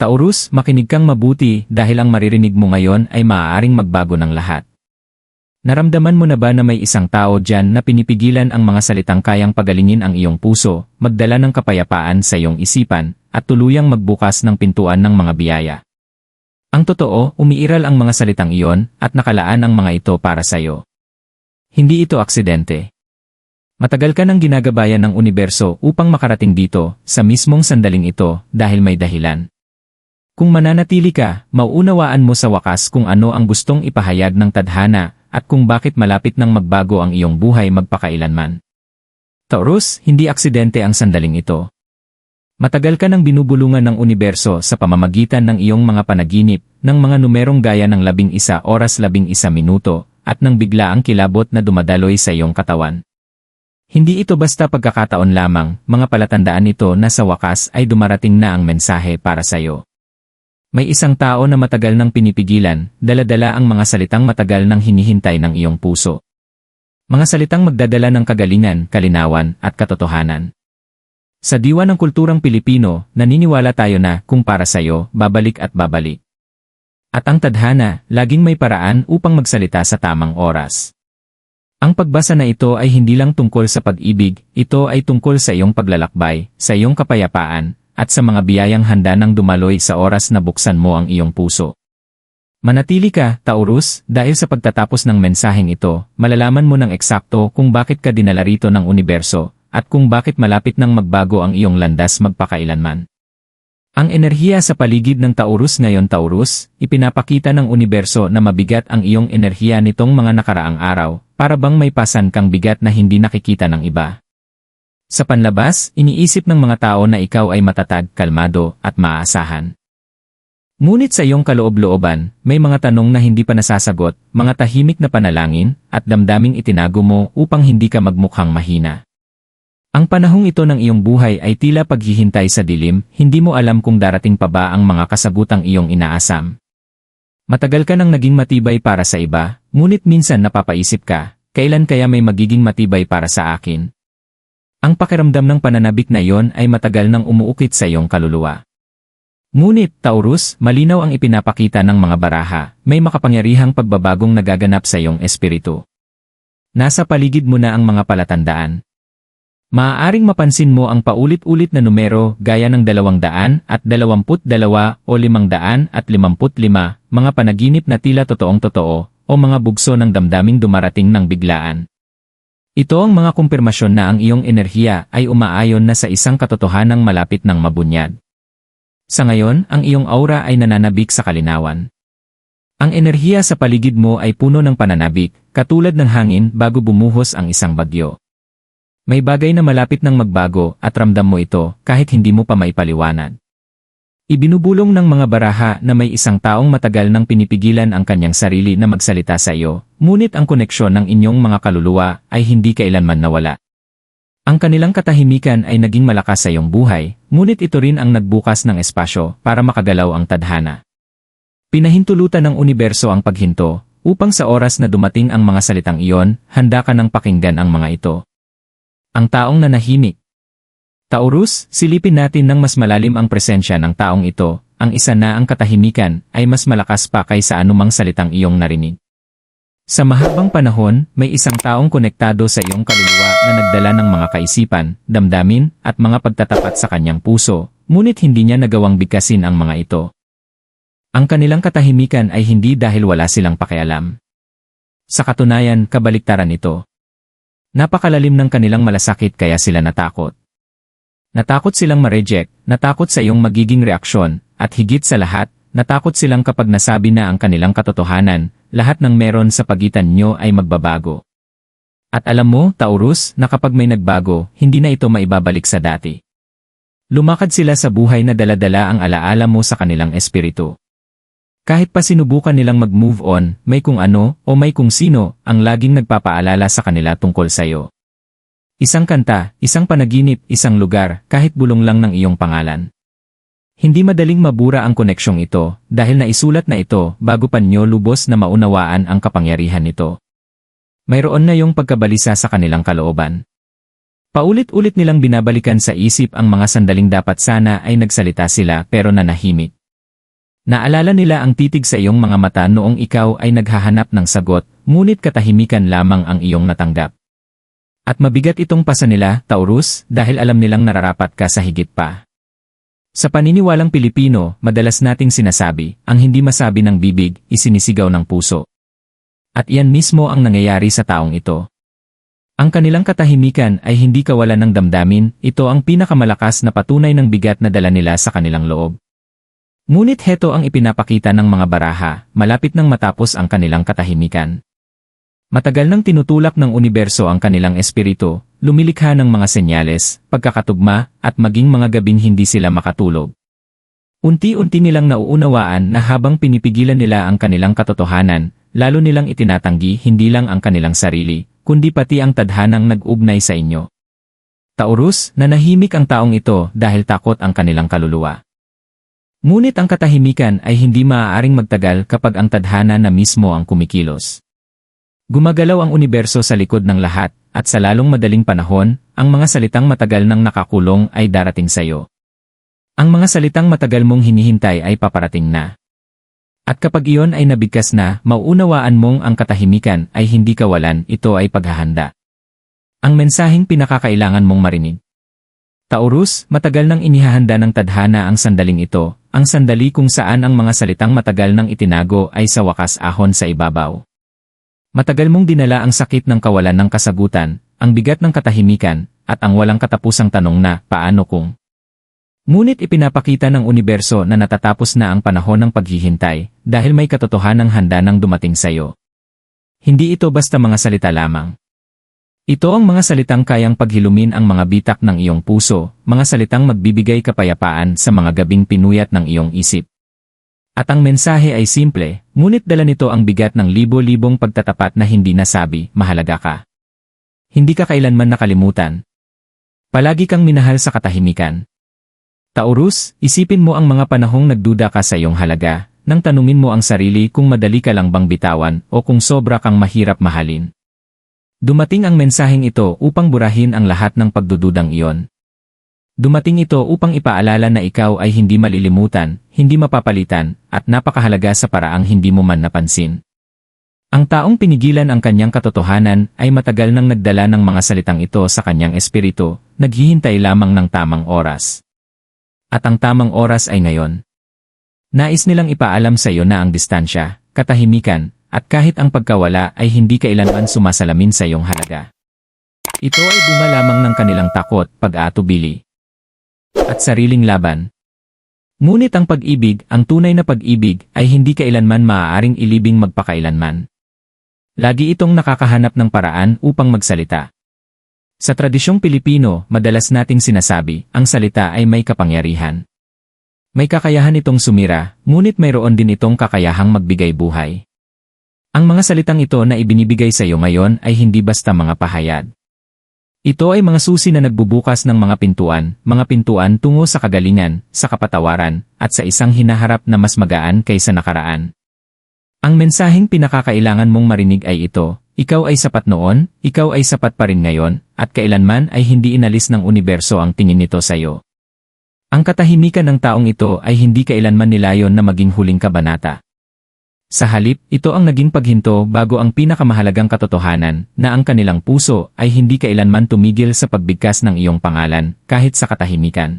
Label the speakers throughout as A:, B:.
A: Taurus, makinig kang mabuti dahil ang maririnig mo ngayon ay maaaring magbago ng lahat. Naramdaman mo na ba na may isang tao dyan na pinipigilan ang mga salitang kayang pagalingin ang iyong puso, magdala ng kapayapaan sa iyong isipan, at tuluyang magbukas ng pintuan ng mga biyaya? Ang totoo, umiiral ang mga salitang iyon at nakalaan ang mga ito para sa iyo. Hindi ito aksidente. Matagal ka nang ginagabayan ng universo upang makarating dito, sa mismong sandaling ito, dahil may dahilan. Kung mananatili ka, mauunawaan mo sa wakas kung ano ang gustong ipahayag ng tadhana at kung bakit malapit nang magbago ang iyong buhay magpakailanman. Taurus, hindi aksidente ang sandaling ito. Matagal ka nang binubulungan ng universo sa pamamagitan ng iyong mga panaginip, ng mga numerong gaya ng labing isa oras labing isa minuto, at ng bigla ang kilabot na dumadaloy sa iyong katawan. Hindi ito basta pagkakataon lamang, mga palatandaan nito na sa wakas ay dumarating na ang mensahe para sa iyo. May isang tao na matagal nang pinipigilan, daladala ang mga salitang matagal nang hinihintay ng iyong puso. Mga salitang magdadala ng kagalingan, kalinawan, at katotohanan. Sa diwa ng kulturang Pilipino, naniniwala tayo na, kung para sa'yo, babalik at babalik. At ang tadhana, laging may paraan upang magsalita sa tamang oras. Ang pagbasa na ito ay hindi lang tungkol sa pag-ibig, ito ay tungkol sa iyong paglalakbay, sa iyong kapayapaan, at sa mga biyayang handa ng dumaloy sa oras na buksan mo ang iyong puso. Manatili ka, Taurus, dahil sa pagtatapos ng mensaheng ito, malalaman mo ng eksakto kung bakit ka dinala rito ng universo, at kung bakit malapit nang magbago ang iyong landas magpakailanman. Ang enerhiya sa paligid ng Taurus ngayon Taurus, ipinapakita ng universo na mabigat ang iyong enerhiya nitong mga nakaraang araw, para bang may pasan kang bigat na hindi nakikita ng iba. Sa panlabas, iniisip ng mga tao na ikaw ay matatag, kalmado, at maaasahan. Ngunit sa iyong kaloob-looban, may mga tanong na hindi pa nasasagot, mga tahimik na panalangin, at damdaming itinago mo upang hindi ka magmukhang mahina. Ang panahong ito ng iyong buhay ay tila paghihintay sa dilim, hindi mo alam kung darating pa ba ang mga kasagutang iyong inaasam. Matagal ka nang naging matibay para sa iba, ngunit minsan napapaisip ka, kailan kaya may magiging matibay para sa akin? Ang pakiramdam ng pananabik na iyon ay matagal nang umuukit sa iyong kaluluwa. Ngunit, Taurus, malinaw ang ipinapakita ng mga baraha, may makapangyarihang pagbabagong nagaganap sa iyong espiritu. Nasa paligid mo na ang mga palatandaan. Maaaring mapansin mo ang paulit-ulit na numero gaya ng 200 at 22 o 500 at 55, mga panaginip na tila totoong totoo, o mga bugso ng damdaming dumarating ng biglaan. Ito ang mga kumpirmasyon na ang iyong enerhiya ay umaayon na sa isang katotohanang malapit ng mabunyag. Sa ngayon, ang iyong aura ay nananabik sa kalinawan. Ang enerhiya sa paligid mo ay puno ng pananabik, katulad ng hangin bago bumuhos ang isang bagyo. May bagay na malapit ng magbago at ramdam mo ito kahit hindi mo pa maipaliwanag. Ibinubulong ng mga baraha na may isang taong matagal nang pinipigilan ang kanyang sarili na magsalita sa iyo, ngunit ang koneksyon ng inyong mga kaluluwa ay hindi kailanman nawala. Ang kanilang katahimikan ay naging malakas sa iyong buhay, ngunit ito rin ang nagbukas ng espasyo para makagalaw ang tadhana. Pinahintulutan ng universo ang paghinto, upang sa oras na dumating ang mga salitang iyon, handa ka ng pakinggan ang mga ito. Ang taong nanahimik, Taurus, silipin natin ng mas malalim ang presensya ng taong ito, ang isa na ang katahimikan ay mas malakas pa kaysa anumang salitang iyong narinig. Sa mahabang panahon, may isang taong konektado sa iyong kaluluwa na nagdala ng mga kaisipan, damdamin, at mga pagtatapat sa kanyang puso, ngunit hindi niya nagawang bigkasin ang mga ito. Ang kanilang katahimikan ay hindi dahil wala silang pakialam. Sa katunayan, kabaliktaran ito. Napakalalim ng kanilang malasakit kaya sila natakot. Natakot silang ma-reject, natakot sa iyong magiging reaksyon, at higit sa lahat, natakot silang kapag nasabi na ang kanilang katotohanan, lahat ng meron sa pagitan nyo ay magbabago. At alam mo, Taurus, na kapag may nagbago, hindi na ito maibabalik sa dati. Lumakad sila sa buhay na daladala ang alaala mo sa kanilang espiritu. Kahit pa sinubukan nilang mag-move on, may kung ano o may kung sino ang laging nagpapaalala sa kanila tungkol sa iyo. Isang kanta, isang panaginip, isang lugar, kahit bulong lang ng iyong pangalan. Hindi madaling mabura ang koneksyong ito dahil naisulat na ito bago pa nyo lubos na maunawaan ang kapangyarihan nito. Mayroon na yung pagkabalisa sa kanilang kalooban. Paulit-ulit nilang binabalikan sa isip ang mga sandaling dapat sana ay nagsalita sila pero nanahimik. Naalala nila ang titig sa iyong mga mata noong ikaw ay naghahanap ng sagot, ngunit katahimikan lamang ang iyong natanggap. At mabigat itong pasa nila, Taurus, dahil alam nilang nararapat ka sa higit pa. Sa paniniwalang Pilipino, madalas nating sinasabi, ang hindi masabi ng bibig, isinisigaw ng puso. At iyan mismo ang nangyayari sa taong ito. Ang kanilang katahimikan ay hindi kawalan ng damdamin, ito ang pinakamalakas na patunay ng bigat na dala nila sa kanilang loob. Ngunit heto ang ipinapakita ng mga baraha, malapit nang matapos ang kanilang katahimikan. Matagal nang tinutulak ng universo ang kanilang espiritu, lumilikha ng mga senyales, pagkakatugma, at maging mga gabing hindi sila makatulog. Unti-unti nilang nauunawaan na habang pinipigilan nila ang kanilang katotohanan, lalo nilang itinatanggi hindi lang ang kanilang sarili, kundi pati ang tadhanang nag-ugnay sa inyo. Taurus, nanahimik ang taong ito dahil takot ang kanilang kaluluwa. Ngunit ang katahimikan ay hindi maaaring magtagal kapag ang tadhana na mismo ang kumikilos. Gumagalaw ang universo sa likod ng lahat, at sa lalong madaling panahon, ang mga salitang matagal nang nakakulong ay darating sa iyo. Ang mga salitang matagal mong hinihintay ay paparating na. At kapag iyon ay nabigkas na, mauunawaan mong ang katahimikan ay hindi kawalan, ito ay paghahanda. Ang mensaheng pinakakailangan mong marinig. Taurus, matagal nang inihahanda ng tadhana ang sandaling ito, ang sandali kung saan ang mga salitang matagal nang itinago ay sa wakas ahon sa ibabaw. Matagal mong dinala ang sakit ng kawalan ng kasagutan, ang bigat ng katahimikan, at ang walang katapusang tanong na, paano kung? Ngunit ipinapakita ng universo na natatapos na ang panahon ng paghihintay, dahil may katotohanang handa ng dumating sa iyo. Hindi ito basta mga salita lamang. Ito ang mga salitang kayang paghilumin ang mga bitak ng iyong puso, mga salitang magbibigay kapayapaan sa mga gabing pinuyat ng iyong isip. At ang mensahe ay simple, ngunit dala nito ang bigat ng libo-libong pagtatapat na hindi nasabi, mahalaga ka. Hindi ka kailanman nakalimutan. Palagi kang minahal sa katahimikan. Taurus, isipin mo ang mga panahong nagduda ka sa iyong halaga, nang tanungin mo ang sarili kung madali ka lang bang bitawan o kung sobra kang mahirap mahalin. Dumating ang mensaheng ito upang burahin ang lahat ng pagdududang iyon. Dumating ito upang ipaalala na ikaw ay hindi malilimutan, hindi mapapalitan, at napakahalaga sa paraang hindi mo man napansin. Ang taong pinigilan ang kanyang katotohanan ay matagal nang nagdala ng mga salitang ito sa kanyang espiritu, naghihintay lamang ng tamang oras. At ang tamang oras ay ngayon. Nais nilang ipaalam sa iyo na ang distansya, katahimikan, at kahit ang pagkawala ay hindi kailanman sumasalamin sa iyong halaga. Ito ay bunga lamang ng kanilang takot, pag-atubili, at sariling laban. Ngunit ang pag-ibig, ang tunay na pag-ibig, ay hindi kailanman maaaring ilibing magpakailanman. Lagi itong nakakahanap ng paraan upang magsalita. Sa tradisyong Pilipino, madalas nating sinasabi, ang salita ay may kapangyarihan. May kakayahan itong sumira, ngunit mayroon din itong kakayahang magbigay buhay. Ang mga salitang ito na ibinibigay sa iyo ngayon ay hindi basta mga pahayag. Ito ay mga susi na nagbubukas ng mga pintuan, mga pintuan tungo sa kagalingan, sa kapatawaran, at sa isang hinaharap na mas magaan kaysa nakaraan. Ang mensaheng pinakakailangan mong marinig ay ito, ikaw ay sapat noon, ikaw ay sapat pa rin ngayon, at kailanman ay hindi inalis ng universo ang tingin nito sa iyo. Ang katahimikan ng taong ito ay hindi kailanman nilayon na maging huling kabanata. Sa halip, ito ang naging paghinto bago ang pinakamahalagang katotohanan na ang kanilang puso ay hindi kailanman tumigil sa pagbigkas ng iyong pangalan kahit sa katahimikan.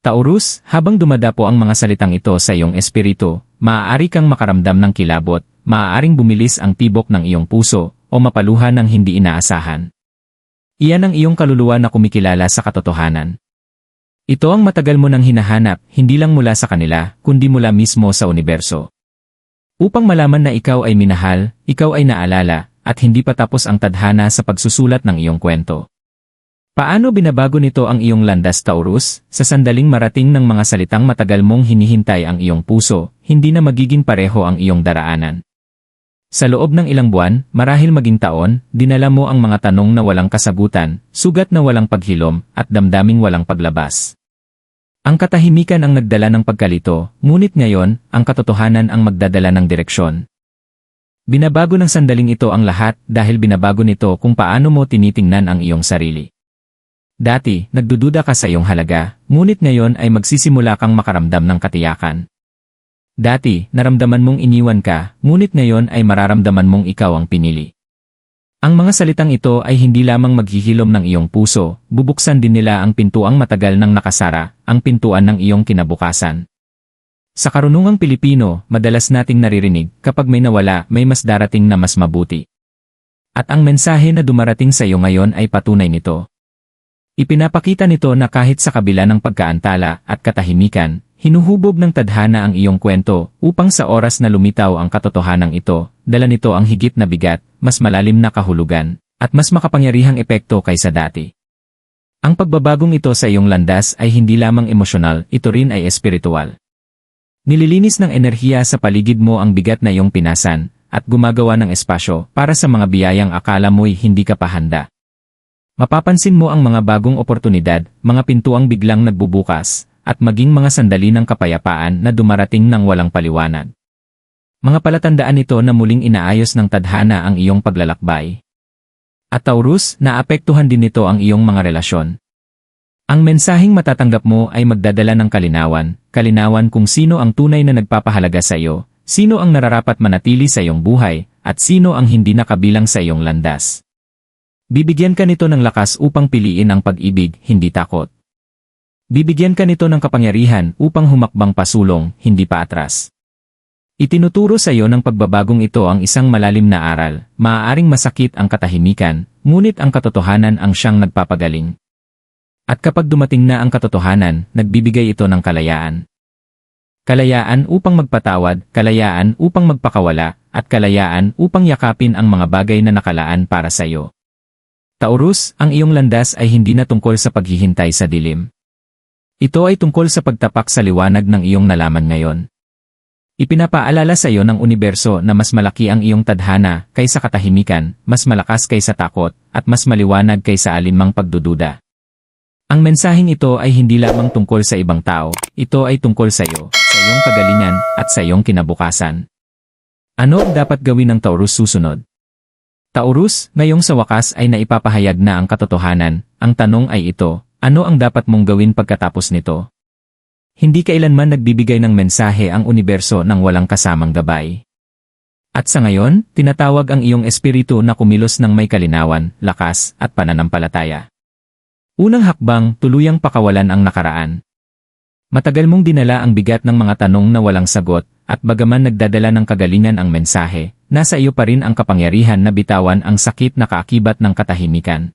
A: Taurus, habang dumadapo ang mga salitang ito sa iyong espiritu, maaari kang makaramdam ng kilabot, maaaring bumilis ang tibok ng iyong puso, o mapaluhan ng hindi inaasahan. Iyan ang iyong kaluluwa na kumikilala sa katotohanan. Ito ang matagal mo nang hinahanap, hindi lang mula sa kanila, kundi mula mismo sa universo. Upang malaman na ikaw ay minahal, ikaw ay naalala, at hindi pa tapos ang tadhana sa pagsusulat ng iyong kwento. Paano binabago nito ang iyong landas Taurus, sa sandaling marating ng mga salitang matagal mong hinihintay ang iyong puso, hindi na magiging pareho ang iyong daraanan. Sa loob ng ilang buwan, marahil maging taon, dinala mo ang mga tanong na walang kasagutan, sugat na walang paghilom, at damdaming walang paglabas. Ang katahimikan ang nagdala ng pagkalito, ngunit ngayon, ang katotohanan ang magdadala ng direksyon. Binabago ng sandaling ito ang lahat dahil binabago nito kung paano mo tinitingnan ang iyong sarili. Dati, nagdududa ka sa iyong halaga, ngunit ngayon ay magsisimula kang makaramdam ng katiyakan. Dati, naramdaman mong iniwan ka, ngunit ngayon ay mararamdaman mong ikaw ang pinili. Ang mga salitang ito ay hindi lamang maghihilom ng iyong puso, bubuksan din nila ang pintuang matagal ng nakasara, ang pintuan ng iyong kinabukasan. Sa karunungang Pilipino, madalas nating naririnig, kapag may nawala, may mas darating na mas mabuti. At ang mensahe na dumarating sa iyo ngayon ay patunay nito. Ipinapakita nito na kahit sa kabila ng pagkaantala at katahimikan, hinuhubog ng tadhana ang iyong kwento upang sa oras na lumitaw ang katotohanan ito, dala nito ang higit na bigat, mas malalim na kahulugan, at mas makapangyarihang epekto kaysa dati. Ang pagbabagong ito sa iyong landas ay hindi lamang emosyonal, ito rin ay espiritual. Nililinis ng enerhiya sa paligid mo ang bigat na iyong pinasan, at gumagawa ng espasyo para sa mga biyayang akala mo'y hindi ka pa handa. Mapapansin mo ang mga bagong oportunidad, mga pintuang biglang nagbubukas, at maging mga sandali ng kapayapaan na dumarating ng walang paliwanag. Mga palatandaan ito na muling inaayos ng tadhana ang iyong paglalakbay. At Taurus, naapektuhan din nito ang iyong mga relasyon. Ang mensaheng matatanggap mo ay magdadala ng kalinawan, kalinawan kung sino ang tunay na nagpapahalaga sa iyo, Sino ang nararapat manatili sa iyong buhay, at sino ang hindi nakabilang sa iyong landas? Bibigyan ka nito ng lakas upang piliin ang pag-ibig, hindi takot. Bibigyan ka nito ng kapangyarihan upang humakbang pasulong, hindi pa atras. Itinuturo sa iyo ng pagbabagong ito ang isang malalim na aral, maaaring masakit ang katahimikan, ngunit ang katotohanan ang siyang nagpapagaling. At kapag dumating na ang katotohanan, nagbibigay ito ng kalayaan. Kalayaan upang magpatawad, kalayaan upang magpakawala, at kalayaan upang yakapin ang mga bagay na nakalaan para sa iyo. Taurus, ang iyong landas ay hindi na tungkol sa paghihintay sa dilim. Ito ay tungkol sa pagtapak sa liwanag ng iyong nalaman ngayon. Ipinapaalala sa iyo ng universo na mas malaki ang iyong tadhana kaysa katahimikan, mas malakas kaysa takot, at mas maliwanag kaysa alinmang pagdududa. Ang mensaheng ito ay hindi lamang tungkol sa ibang tao, ito ay tungkol sa iyo, sa iyong kagalingan, at sa iyong kinabukasan. Ano ang dapat gawin ng Taurus susunod? Taurus, ngayong sa wakas ay naipapahayag na ang katotohanan, ang tanong ay ito, ano ang dapat mong gawin pagkatapos nito? Hindi kailanman nagbibigay ng mensahe ang universo ng walang kasamang gabay. At sa ngayon, tinatawag ang iyong espiritu na kumilos ng may kalinawan, lakas, at pananampalataya. Unang hakbang, tuluyang pakawalan ang nakaraan. Matagal mong dinala ang bigat ng mga tanong na walang sagot, at bagaman nagdadala ng kagalingan ang mensahe, nasa iyo pa rin ang kapangyarihan na bitawan ang sakit na kaakibat ng katahimikan.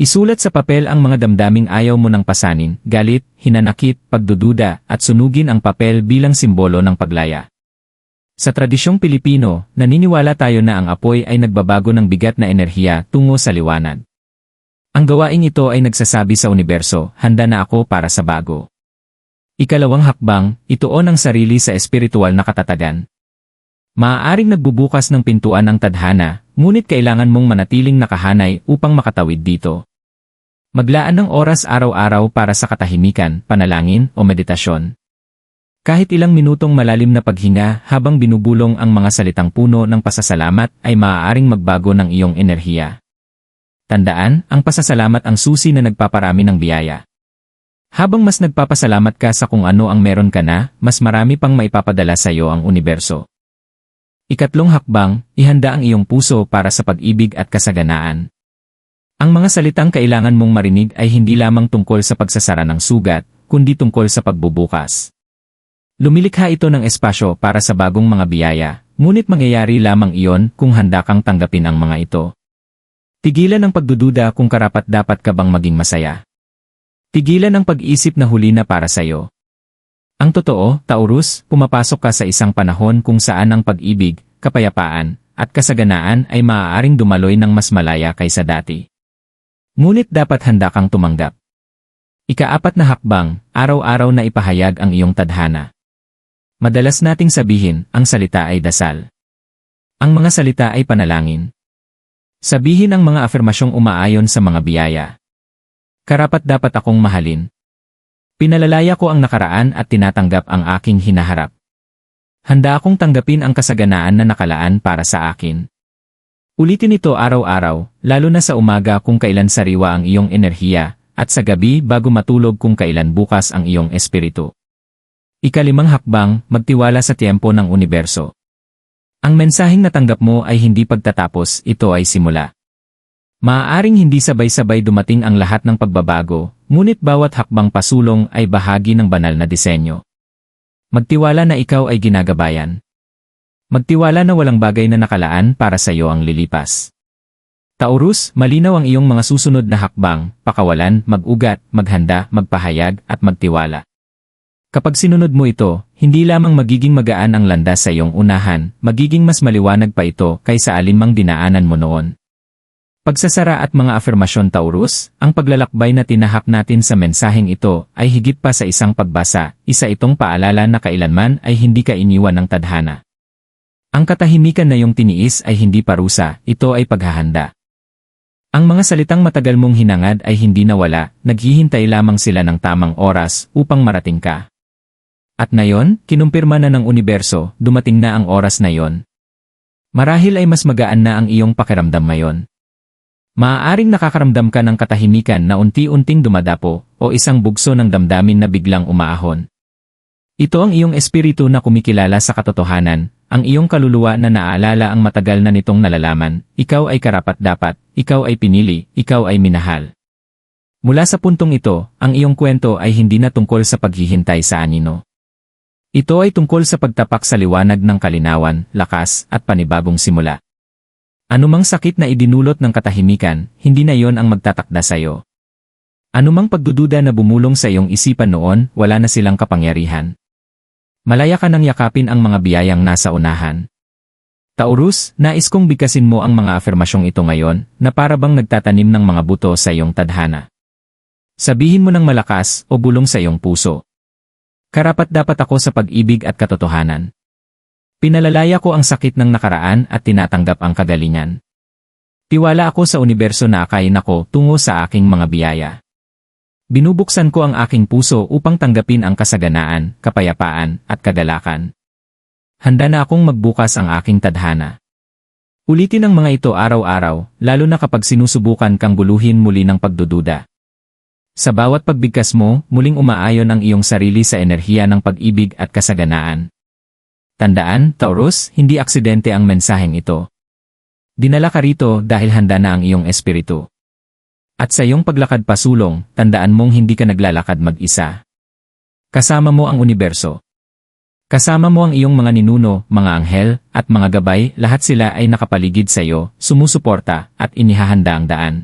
A: Isulat sa papel ang mga damdaming ayaw mo ng pasanin, galit, hinanakit, pagdududa, at sunugin ang papel bilang simbolo ng paglaya. Sa tradisyong Pilipino, naniniwala tayo na ang apoy ay nagbabago ng bigat na enerhiya tungo sa liwanag. Ang gawaing ito ay nagsasabi sa universo, handa na ako para sa bago. Ikalawang hakbang, ituon ang sarili sa espiritual na katatagan. Maaaring nagbubukas ng pintuan ng tadhana, ngunit kailangan mong manatiling nakahanay upang makatawid dito. Maglaan ng oras araw-araw para sa katahimikan, panalangin o meditasyon. Kahit ilang minutong malalim na paghinga habang binubulong ang mga salitang puno ng pasasalamat ay maaaring magbago ng iyong enerhiya. Tandaan, ang pasasalamat ang susi na nagpaparami ng biyaya. Habang mas nagpapasalamat ka sa kung ano ang meron ka na, mas marami pang maipapadala sa iyo ang universo. Ikatlong hakbang, ihanda ang iyong puso para sa pag-ibig at kasaganaan. Ang mga salitang kailangan mong marinig ay hindi lamang tungkol sa pagsasara ng sugat, kundi tungkol sa pagbubukas. Lumilikha ito ng espasyo para sa bagong mga biyaya, ngunit mangyayari lamang iyon kung handa kang tanggapin ang mga ito. Tigilan ang pagdududa kung karapat dapat ka bang maging masaya. Tigilan ang pag-isip na huli na para sa'yo. Ang totoo, Taurus, pumapasok ka sa isang panahon kung saan ang pag-ibig, kapayapaan, at kasaganaan ay maaaring dumaloy ng mas malaya kaysa dati. Ngunit dapat handa kang tumanggap. Ikaapat na hakbang, araw-araw na ipahayag ang iyong tadhana. Madalas nating sabihin, ang salita ay dasal. Ang mga salita ay panalangin. Sabihin ang mga afirmasyong umaayon sa mga biyaya. Karapat dapat akong mahalin. Pinalalaya ko ang nakaraan at tinatanggap ang aking hinaharap. Handa akong tanggapin ang kasaganaan na nakalaan para sa akin. Ulitin ito araw-araw, lalo na sa umaga kung kailan sariwa ang iyong enerhiya, at sa gabi bago matulog kung kailan bukas ang iyong espiritu. Ikalimang hakbang, magtiwala sa tiempo ng universo. Ang mensaheng natanggap mo ay hindi pagtatapos, ito ay simula. Maaaring hindi sabay-sabay dumating ang lahat ng pagbabago, ngunit bawat hakbang pasulong ay bahagi ng banal na disenyo. Magtiwala na ikaw ay ginagabayan. Magtiwala na walang bagay na nakalaan para sa iyo ang lilipas. Taurus, malinaw ang iyong mga susunod na hakbang, pakawalan, mag-ugat, maghanda, magpahayag, at magtiwala. Kapag sinunod mo ito, hindi lamang magiging magaan ang landas sa iyong unahan, magiging mas maliwanag pa ito kaysa alinmang dinaanan mo noon. Pagsasara at mga afirmasyon Taurus, ang paglalakbay na tinahak natin sa mensaheng ito ay higit pa sa isang pagbasa, isa itong paalala na kailanman ay hindi ka iniwan ng tadhana. Ang katahimikan na iyong tiniis ay hindi parusa, ito ay paghahanda. Ang mga salitang matagal mong hinangad ay hindi nawala, naghihintay lamang sila ng tamang oras upang marating ka. At ngayon, kinumpirma na ng universo, dumating na ang oras na yon. Marahil ay mas magaan na ang iyong pakiramdam ngayon. Maaaring nakakaramdam ka ng katahimikan na unti-unting dumadapo o isang bugso ng damdamin na biglang umaahon. Ito ang iyong espiritu na kumikilala sa katotohanan, ang iyong kaluluwa na naaalala ang matagal na nitong nalalaman, ikaw ay karapat-dapat, ikaw ay pinili, ikaw ay minahal. Mula sa puntong ito, ang iyong kwento ay hindi na tungkol sa paghihintay sa anino. Ito ay tungkol sa pagtapak sa liwanag ng kalinawan, lakas, at panibagong simula. Anumang sakit na idinulot ng katahimikan, hindi na yon ang magtatakda sa iyo. Anumang pagdududa na bumulong sa iyong isipan noon, wala na silang kapangyarihan. Malaya ka nang yakapin ang mga biyayang nasa unahan. Taurus, nais kong bigkasin mo ang mga afirmasyong ito ngayon, na para bang nagtatanim ng mga buto sa iyong tadhana. Sabihin mo ng malakas o bulong sa iyong puso. Karapat dapat ako sa pag-ibig at katotohanan. Pinalalaya ko ang sakit ng nakaraan at tinatanggap ang kagalingan. Tiwala ako sa universo na akayin ako tungo sa aking mga biyaya. Binubuksan ko ang aking puso upang tanggapin ang kasaganaan, kapayapaan, at kagalakan. Handa na akong magbukas ang aking tadhana. Ulitin ang mga ito araw-araw, lalo na kapag sinusubukan kang guluhin muli ng pagdududa. Sa bawat pagbigkas mo, muling umaayon ang iyong sarili sa enerhiya ng pag-ibig at kasaganaan. Tandaan, Taurus, hindi aksidente ang mensaheng ito. Dinala ka rito dahil handa na ang iyong espiritu. At sa iyong paglakad pasulong, tandaan mong hindi ka naglalakad mag-isa. Kasama mo ang universo. Kasama mo ang iyong mga ninuno, mga anghel, at mga gabay, lahat sila ay nakapaligid sa iyo, sumusuporta, at inihahanda ang daan.